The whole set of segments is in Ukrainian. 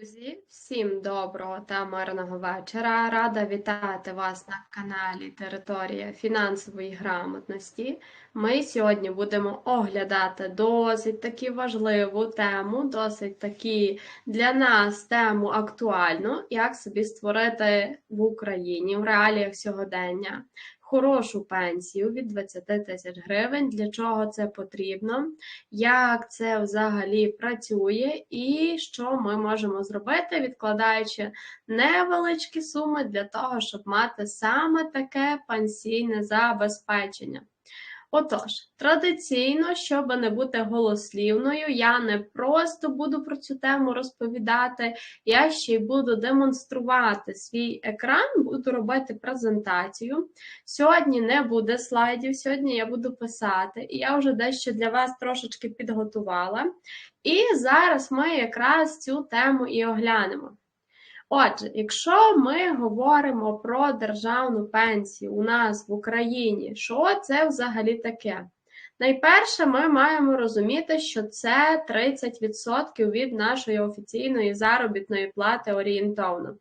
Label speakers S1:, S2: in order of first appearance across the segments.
S1: Друзі, всім доброго та мирного вечора. Рада вітати вас на каналі Територія фінансової грамотності. Ми сьогодні будемо оглядати досить таки важливу тему, досить таки для нас тему актуальну, як собі створити в Україні в реаліях сьогодення хорошу пенсію від 20 тисяч гривень. Для чого це потрібно, як це взагалі працює, і що ми можемо зробити, відкладаючи невеличкі суми для того, щоб мати саме таке пенсійне забезпечення. Отож, традиційно, щоб не бути голослівною, я не просто буду про цю тему розповідати, я ще й буду демонструвати свій екран, буду робити презентацію. Сьогодні не буде слайдів, сьогодні я буду писати, і я вже дещо для вас трошечки підготувала. І зараз ми якраз цю тему і оглянемо. Отже, якщо ми говоримо про державну пенсію у нас в Україні, що це взагалі таке? Найперше, ми маємо розуміти, що це 30% від нашої офіційної заробітної плати орієнтовно.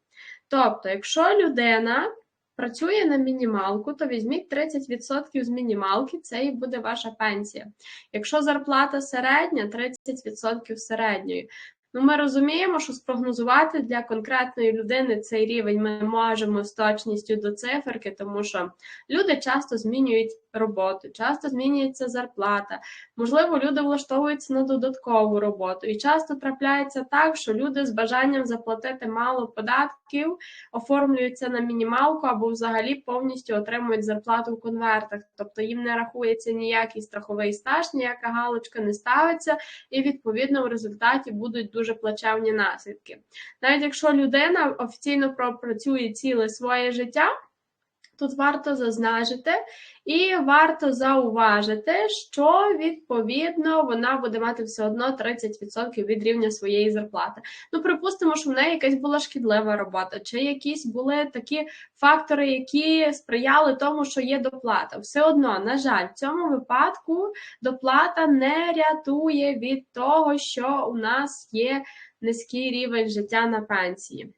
S1: Тобто, якщо людина працює на мінімалку, то візьміть 30% з мінімалки, це і буде ваша пенсія. Якщо зарплата середня, 30% середньої. Ну, Ми розуміємо, що спрогнозувати для конкретної людини цей рівень ми можемо з точністю до циферки, тому що люди часто змінюють роботу, часто змінюється зарплата. Можливо, люди влаштовуються на додаткову роботу. І часто трапляється так, що люди з бажанням заплатити мало податків оформлюються на мінімалку або взагалі повністю отримують зарплату в конвертах. Тобто їм не рахується ніякий страховий стаж, ніяка галочка не ставиться, і відповідно в результаті будуть дуже плачевні наслідки. Навіть якщо людина офіційно пропрацює ціле своє життя. Тут варто зазначити і варто зауважити, що відповідно вона буде мати все одно 30% від рівня своєї зарплати. Ну, припустимо, що в неї якась була шкідлива робота, чи якісь були такі фактори, які сприяли тому, що є доплата. Все одно, на жаль, в цьому випадку доплата не рятує від того, що у нас є низький рівень життя на пенсії.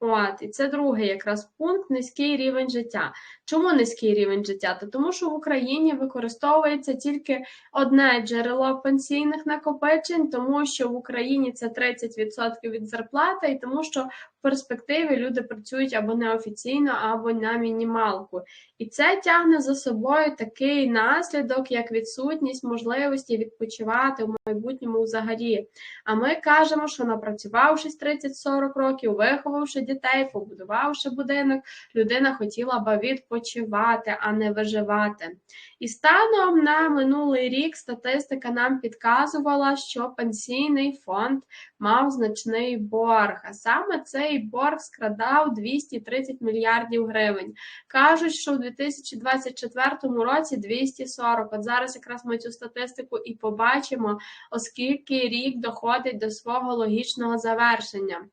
S1: От, І це другий якраз пункт низький рівень життя. Чому низький рівень життя? Та тому що в Україні використовується тільки одне джерело пенсійних накопичень, тому що в Україні це 30% від зарплати, і тому що в перспективі люди працюють або неофіційно, або на мінімалку. І це тягне за собою такий наслідок, як відсутність можливості відпочивати в майбутньому взагалі. А ми кажемо, що напрацювавшись 30-40 років, виховавши дітей, побудувавши будинок, людина хотіла би відпочивати, а не виживати. І станом на минулий рік статистика нам підказувала, що пенсійний фонд мав значний борг. А саме цей борг скрадав 230 мільярдів гривень. Кажуть, що в 2024 році 240. От зараз якраз ми цю статистику і побачимо, оскільки рік доходить до свого логічного завершення.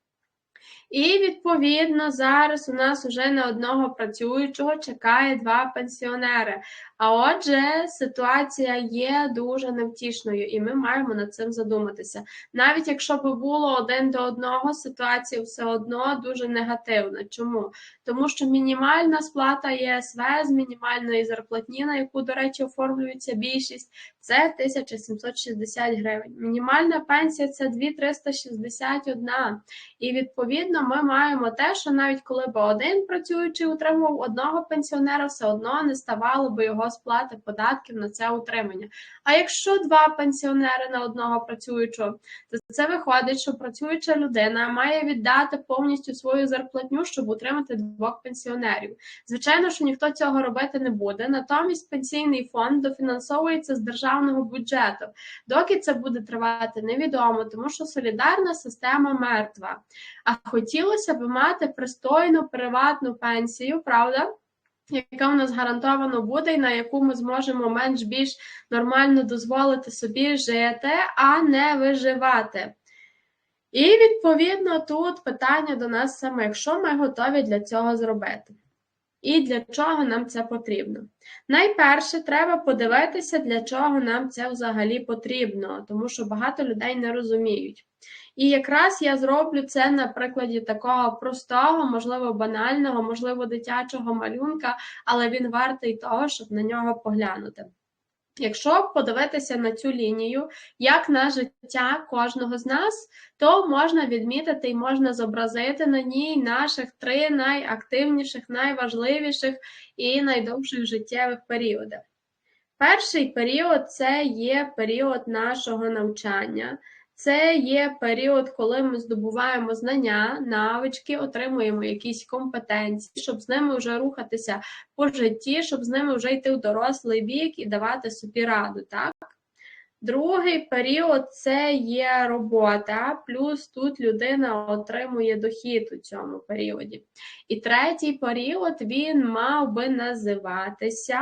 S1: І, відповідно, зараз у нас вже на одного працюючого чекає два пенсіонери. А отже, ситуація є дуже невтішною, і ми маємо над цим задуматися. Навіть якщо б було один до одного, ситуація все одно дуже негативна. Чому? Тому що мінімальна сплата єСВ з мінімальної зарплатні, на яку, до речі, оформлюється більшість, це 1760 гривень. Мінімальна пенсія це 2361. І відповідно ми маємо те, що навіть коли б один працюючий утримував одного пенсіонера, все одно не ставало би його сплати податків на це утримання. А якщо два пенсіонери на одного працюючого, то це виходить, що працююча людина має віддати повністю свою зарплатню, щоб утримати двох пенсіонерів. Звичайно, що ніхто цього робити не буде. Натомість пенсійний фонд дофінансовується з державного бюджету. Доки це буде тривати, невідомо, тому що солідарна система мертва. А хотілося б мати пристойну приватну пенсію, правда? яка в нас гарантовано буде, і на яку ми зможемо менш-більш нормально дозволити собі жити, а не виживати. І, відповідно, тут питання до нас самих, що ми готові для цього зробити. і для чого нам це потрібно. Найперше, треба подивитися, для чого нам це взагалі потрібно, тому що багато людей не розуміють. І якраз я зроблю це на прикладі такого простого, можливо, банального, можливо, дитячого малюнка, але він вартий того, щоб на нього поглянути. Якщо подивитися на цю лінію, як на життя кожного з нас, то можна відмітити і можна зобразити на ній наших три найактивніших, найважливіших і найдовших життєвих періоди. Перший період це є період нашого навчання. Це є період, коли ми здобуваємо знання, навички, отримуємо якісь компетенції, щоб з ними вже рухатися по житті, щоб з ними вже йти в дорослий вік і давати собі раду. так? Другий період це є робота, плюс тут людина отримує дохід у цьому періоді. І третій період він мав би називатися.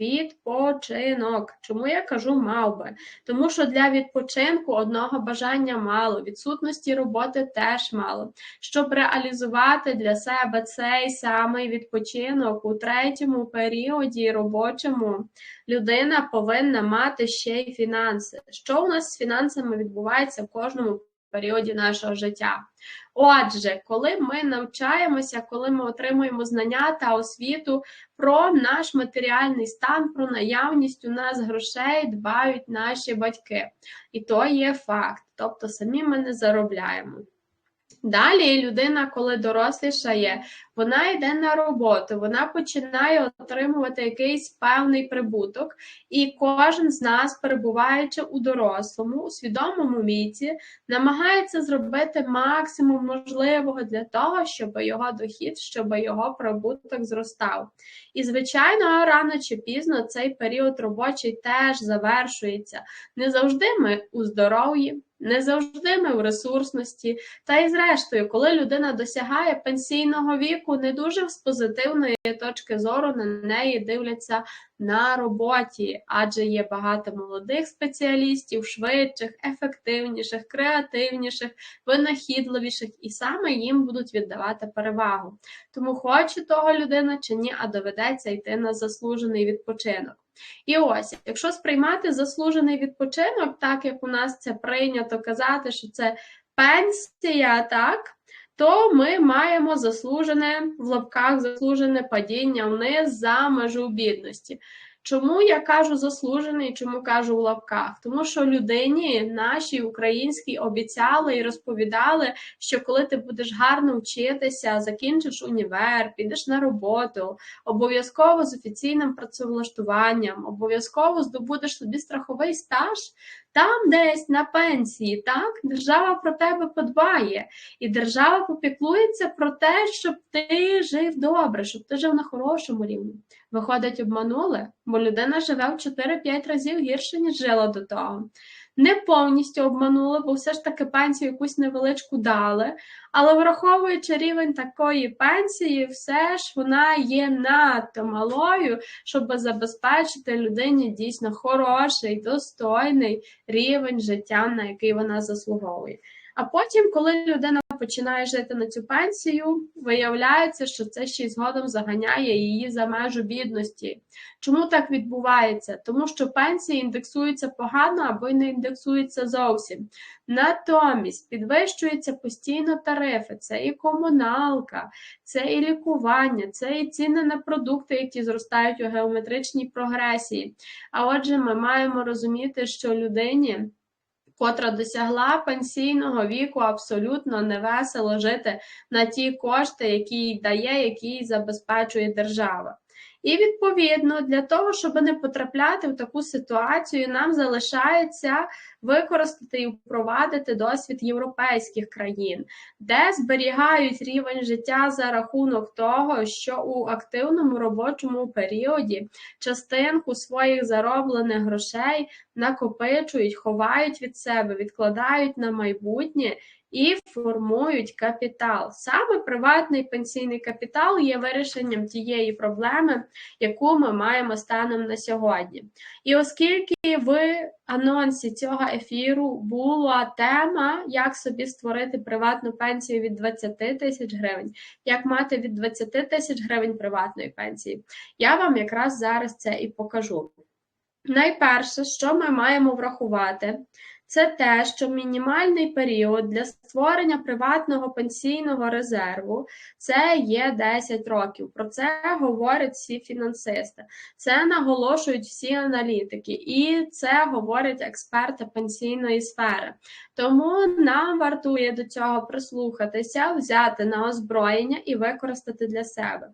S1: Відпочинок. Чому я кажу мав би? Тому що для відпочинку одного бажання мало, відсутності роботи теж мало. Щоб реалізувати для себе цей самий відпочинок у третьому періоді робочому, людина повинна мати ще й фінанси. Що у нас з фінансами відбувається в кожному періоді нашого життя? Отже, коли ми навчаємося, коли ми отримуємо знання та освіту про наш матеріальний стан, про наявність у нас грошей дбають наші батьки. І то є факт. Тобто самі ми не заробляємо. Далі людина, коли дорослішає, вона йде на роботу, вона починає отримувати якийсь певний прибуток, і кожен з нас, перебуваючи у дорослому, у свідомому віці, намагається зробити максимум можливого для того, щоб його дохід, щоб його прибуток зростав. І, звичайно, рано чи пізно цей період робочий теж завершується. Не завжди ми у здоров'ї. Не завжди ми в ресурсності, та й зрештою, коли людина досягає пенсійного віку, не дуже з позитивної точки зору на неї дивляться на роботі, адже є багато молодих спеціалістів, швидших, ефективніших, креативніших, винахідливіших, і саме їм будуть віддавати перевагу. Тому хоче того людина чи ні, а доведеться йти на заслужений відпочинок. І ось, якщо сприймати заслужений відпочинок, так як у нас це прийнято казати, що це пенсія, так, то ми маємо заслужене в лапках заслужене падіння вниз за межу бідності. Чому я кажу заслужений, чому кажу в лапках? Тому що людині нашій українській обіцяли і розповідали, що коли ти будеш гарно вчитися, закінчиш універ, підеш на роботу, обов'язково з офіційним працевлаштуванням, обов'язково здобудеш собі страховий стаж, там десь на пенсії, так, держава про тебе подбає, і держава попіклується про те, щоб ти жив добре, щоб ти жив на хорошому рівні. Виходить, обманули, бо людина живе в 4-5 разів гірше, ніж жила до того не повністю обманули, бо все ж таки пенсію якусь невеличку дали. Але враховуючи рівень такої пенсії, все ж вона є надто малою, щоб забезпечити людині дійсно хороший, достойний рівень життя, на який вона заслуговує. А потім, коли людина починає жити на цю пенсію, виявляється, що це ще й згодом заганяє її за межу бідності. Чому так відбувається? Тому що пенсії індексуються погано або й не індексуються зовсім. Натомість підвищуються постійно тарифи, це і комуналка, це і лікування, це і ціни на продукти, які зростають у геометричній прогресії. А отже, ми маємо розуміти, що людині котра досягла пенсійного віку, абсолютно невесело жити на ті кошти, які їй дає, які їй забезпечує держава. І відповідно для того, щоб не потрапляти в таку ситуацію, нам залишається використати і впровадити досвід європейських країн, де зберігають рівень життя за рахунок того, що у активному робочому періоді частинку своїх зароблених грошей накопичують, ховають від себе, відкладають на майбутнє і формують капітал. Саме приватний пенсійний капітал є вирішенням тієї проблеми, яку ми маємо станом на сьогодні. І оскільки в анонсі цього ефіру була тема, як собі створити приватну пенсію від 20 тисяч гривень, як мати від 20 тисяч гривень приватної пенсії, я вам якраз зараз це і покажу. Найперше, що ми маємо врахувати, це те, що мінімальний період для створення приватного пенсійного резерву це є 10 років. Про це говорять всі фінансисти, це наголошують всі аналітики, і це говорять експерти пенсійної сфери. Тому нам вартує до цього прислухатися, взяти на озброєння і використати для себе.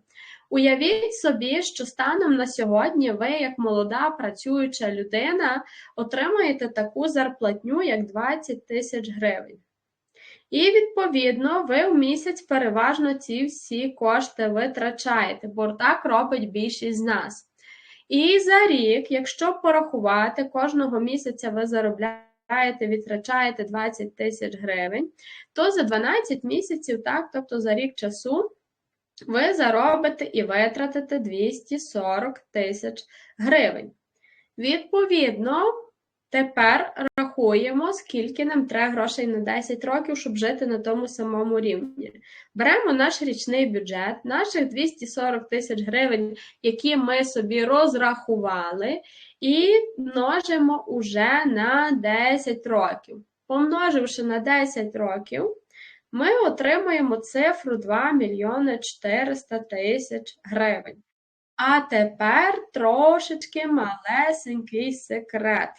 S1: Уявіть собі, що станом на сьогодні ви, як молода працююча людина, отримаєте таку зарплатню, як 20 тисяч гривень. І, відповідно, ви в місяць переважно ці всі кошти витрачаєте, бо так робить більшість з нас. І за рік, якщо порахувати, кожного місяця ви заробляєте, відтрачаєте 20 тисяч гривень, то за 12 місяців, так, тобто за рік часу ви заробите і витратите 240 тисяч гривень. Відповідно, тепер рахуємо, скільки нам треба грошей на 10 років, щоб жити на тому самому рівні. Беремо наш річний бюджет, наших 240 тисяч гривень, які ми собі розрахували, і множимо уже на 10 років. Помноживши на 10 років, ми отримаємо цифру 2 мільйони 400 тисяч гривень. А тепер трошечки малесенький секрет.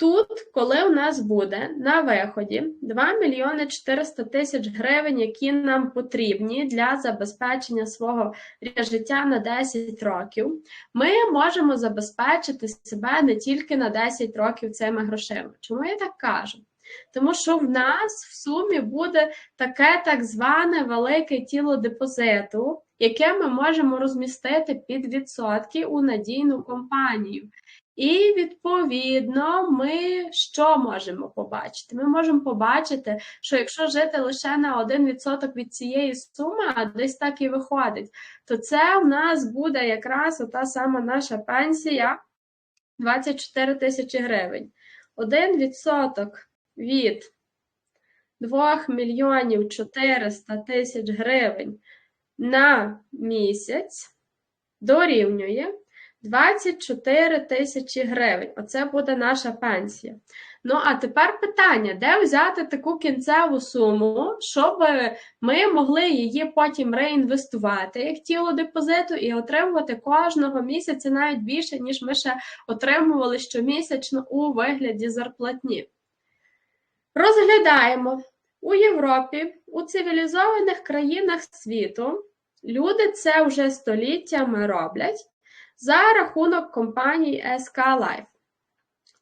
S1: Тут, коли у нас буде на виході 2 мільйони 400 тисяч гривень, які нам потрібні для забезпечення свого життя на 10 років, ми можемо забезпечити себе не тільки на 10 років цими грошима. Чому я так кажу? Тому що в нас в сумі буде таке так зване велике тіло депозиту, яке ми можемо розмістити під відсотки у надійну компанію. І, відповідно, ми що можемо побачити? Ми можемо побачити, що якщо жити лише на 1% від цієї суми, а десь так і виходить, то це в нас буде якраз ота сама наша пенсія 24 тисячі гривень. 1% від 2 мільйонів 400 тисяч гривень на місяць дорівнює 24 тисячі гривень. Оце буде наша пенсія. Ну, а тепер питання: де взяти таку кінцеву суму, щоб ми могли її потім реінвестувати як тіло депозиту і отримувати кожного місяця навіть більше, ніж ми ще отримували щомісячно у вигляді зарплатні. Розглядаємо у Європі, у цивілізованих країнах світу люди це вже століттями роблять за рахунок компаній SK Life,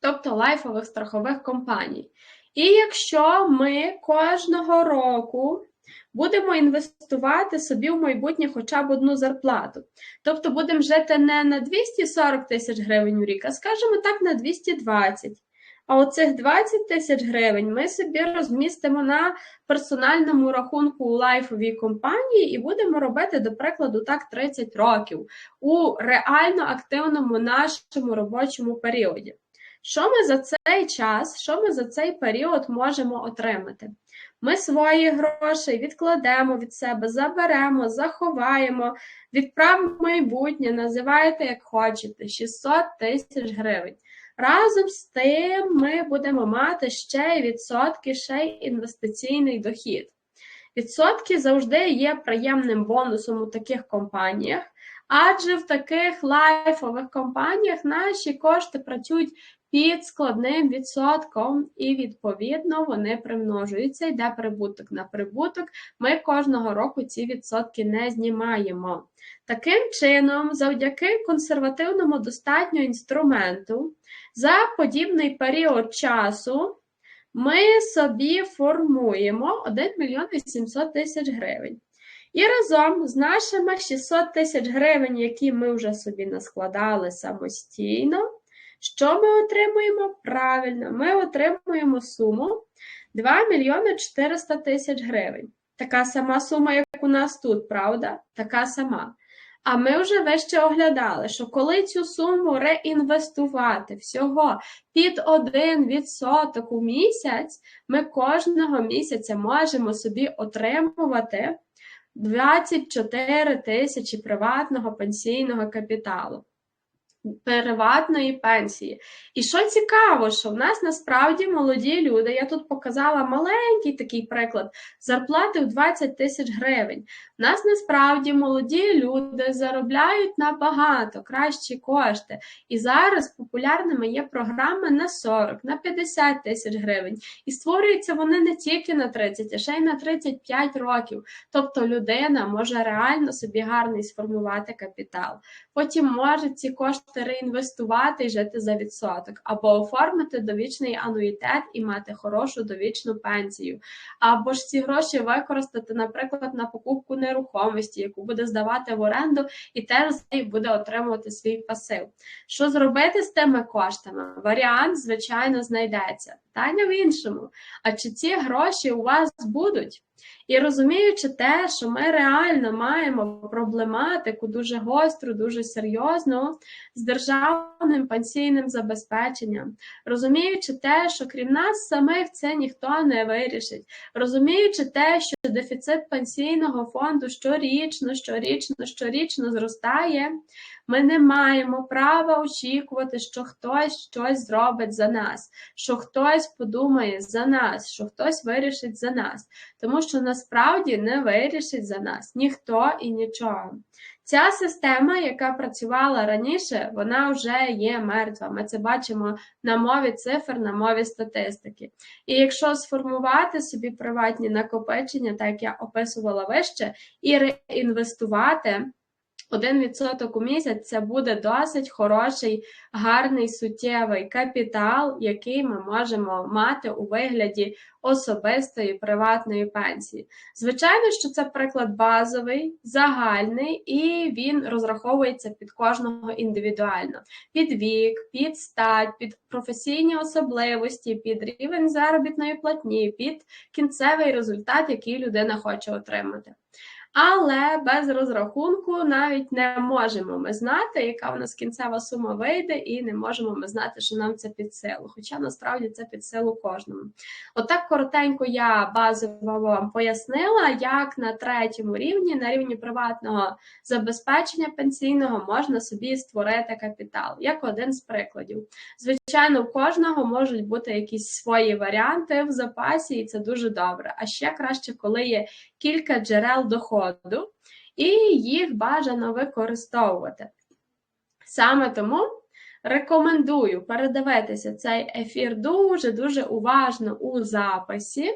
S1: тобто лайфових страхових компаній. І якщо ми кожного року будемо інвестувати собі в майбутнє хоча б одну зарплату, тобто будемо жити не на 240 тисяч гривень в рік, а скажімо так, на 220. А оцих 20 тисяч гривень ми собі розмістимо на персональному рахунку у лайфовій компанії і будемо робити, до прикладу, так 30 років у реально активному нашому робочому періоді. Що ми за цей час, що ми за цей період можемо отримати? Ми свої гроші відкладемо від себе, заберемо, заховаємо, відправимо майбутнє, називаєте як хочете, 600 тисяч гривень. Разом з тим ми будемо мати ще відсотки, ще й інвестиційний дохід. Відсотки завжди є приємним бонусом у таких компаніях, адже в таких лайфових компаніях наші кошти працюють під складним відсотком, і, відповідно, вони примножуються, йде прибуток на прибуток. Ми кожного року ці відсотки не знімаємо. Таким чином, завдяки консервативному достатньо інструменту, за подібний період часу ми собі формуємо 1 мільйон 800 тисяч гривень. І разом з нашими 600 тисяч гривень, які ми вже собі наскладали самостійно, що ми отримуємо? Правильно, ми отримуємо суму 2 мільйони 400 тисяч гривень. Така сама сума, як у нас тут, правда? Така сама. А ми вже вище оглядали, що коли цю суму реінвестувати всього під 1% у місяць, ми кожного місяця можемо собі отримувати 24 тисячі приватного пенсійного капіталу приватної пенсії. І що цікаво, що в нас насправді молоді люди, я тут показала маленький такий приклад, зарплати в 20 тисяч гривень. У нас насправді молоді люди заробляють набагато кращі кошти. І зараз популярними є програми на 40, на 50 тисяч гривень. І створюються вони не тільки на 30, а ще й на 35 років. Тобто людина може реально собі гарний сформувати капітал. Потім може ці кошти реінвестувати і жити за відсоток, або оформити довічний ануїтет і мати хорошу довічну пенсію, або ж ці гроші використати, наприклад, на покупку нерухомості, яку буде здавати в оренду, і теж буде отримувати свій пасив. Що зробити з тими коштами? Варіант, звичайно, знайдеться. Питання в іншому. А чи ці гроші у вас будуть? І розуміючи те, що ми реально маємо проблематику дуже гостру, дуже серйозну з державним пенсійним забезпеченням, розуміючи те, що крім нас самих це ніхто не вирішить, розуміючи те, що дефіцит пенсійного фонду щорічно, щорічно, щорічно зростає, ми не маємо права очікувати, що хтось щось зробить за нас, що хтось подумає за нас, що хтось вирішить за нас, тому що насправді не вирішить за нас ніхто і нічого. Ця система, яка працювала раніше, вона вже є мертва. Ми це бачимо на мові цифр, на мові статистики. І якщо сформувати собі приватні накопичення, так як я описувала вище, і реінвестувати. 1% у місяць це буде досить хороший, гарний суттєвий капітал, який ми можемо мати у вигляді особистої приватної пенсії. Звичайно, що це приклад базовий, загальний, і він розраховується під кожного індивідуально: під вік, під стать, під професійні особливості, під рівень заробітної платні, під кінцевий результат, який людина хоче отримати. Але без розрахунку навіть не можемо ми знати, яка в нас кінцева сума вийде, і не можемо ми знати, що нам це під силу. Хоча насправді це під силу кожному. Отак коротенько я базово вам пояснила, як на третьому рівні, на рівні приватного забезпечення пенсійного, можна собі створити капітал, як один з прикладів. Звичайно, у кожного можуть бути якісь свої варіанти в запасі, і це дуже добре. А ще краще, коли є кілька джерел доходу, і їх бажано використовувати. Саме тому рекомендую передивитися цей ефір дуже-дуже уважно у записі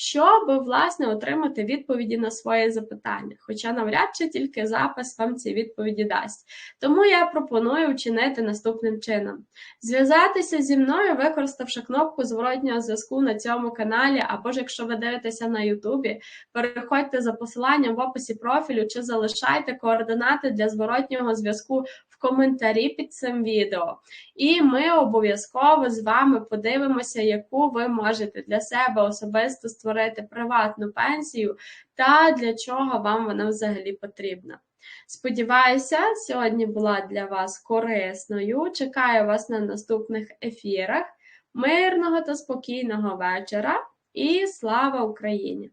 S1: щоб власне отримати відповіді на свої запитання. Хоча навряд чи тільки запис вам ці відповіді дасть. Тому я пропоную вчинити наступним чином: зв'язатися зі мною, використавши кнопку зворотнього зв'язку на цьому каналі, або ж якщо ви дивитеся на Ютубі, переходьте за посиланням в описі профілю чи залишайте координати для зворотнього зв'язку коментарі під цим відео. І ми обов'язково з вами подивимося, яку ви можете для себе особисто створити приватну пенсію та для чого вам вона взагалі потрібна. Сподіваюся, сьогодні була для вас корисною. Чекаю вас на наступних ефірах. Мирного та спокійного вечора і слава Україні!